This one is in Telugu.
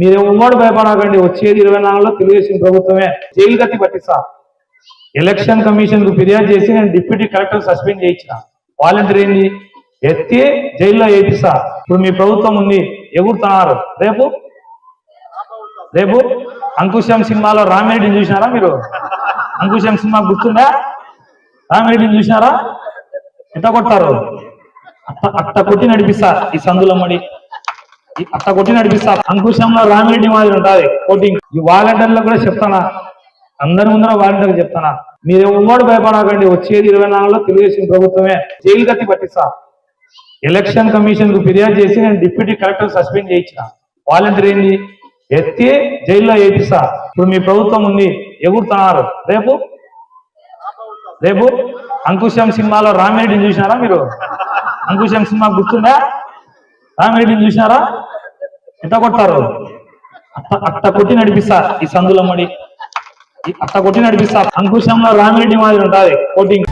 మీరు ఉమ్మడి భయపడకండి. వచ్చేది ఇరవై నాలుగులో తెలుగుదేశం ప్రభుత్వమే. జైలు గతి పట్టిస్తా. ఎలక్షన్ కమిషన్కు ఫిర్యాదు చేసి నేను డిప్యూటీ కలెక్టర్ సస్పెండ్ చేయించిన. వాలంటీర్ ఏంది? ఎత్తి జైల్లో వేపిస్తా ఇప్పుడు మీ ప్రభుత్వం ఉంది. ఎగురుతున్నారు. రేపు? రేపు? అంకుశం సినిమాలో రామిరెడ్డిని చూసినారా మీరు? అంకుశం సినిమా గుర్తుందా? రామిరెడ్డిని చూసినారా? ఎంత కొట్టారు అట్ట అట్ట కొట్టి నడిపిస్తా ఈ సందులమ్మడి. అట్ట కొట్టి నడిపిస్తా. అంకుశంలో రామిరెడ్డి మాదిరి ఉంటుంది కోటింగ్ ఈ వాలంటీర్లకు కూడా చెప్తానా? అందరి ముందర వాలంటీర్ చెప్తానా? మీరు ఎవ్వడు భయపడకండి. వచ్చేది ఇరవై నాలుగులో తెలుగుదేశం ప్రభుత్వమే. జైలు గతి పట్టిస్తా. ఎలక్షన్ కమిషన్కు ఫిర్యాదు చేసి నేను డిప్యూటీ కలెక్టర్ సస్పెండ్ చేయించిన. వాలంటీర్ ఏంది? ఎత్తి జైల్లో వేపిస్తా. ఇప్పుడు మీ ప్రభుత్వం ఉంది. ఎగురుతున్నారు. రేపు? రేపు? అంకుశం సినిమాలో రామిరెడ్డిని చూసినారా మీరు? అంకుశం సినిమా గుర్తుందా? రామిరెడ్డిని చూసినారా? ఎట్ట కొట్టారు అట్ట అట్ట కొట్టి నడిపిస్తా ఈ సందులమ్మడి అత్త అట్ట కొట్టి నడిపిస్తా. అంకుశంలో రామిరెడ్డి మాదిరి ఉంటుంది. కోటింగ్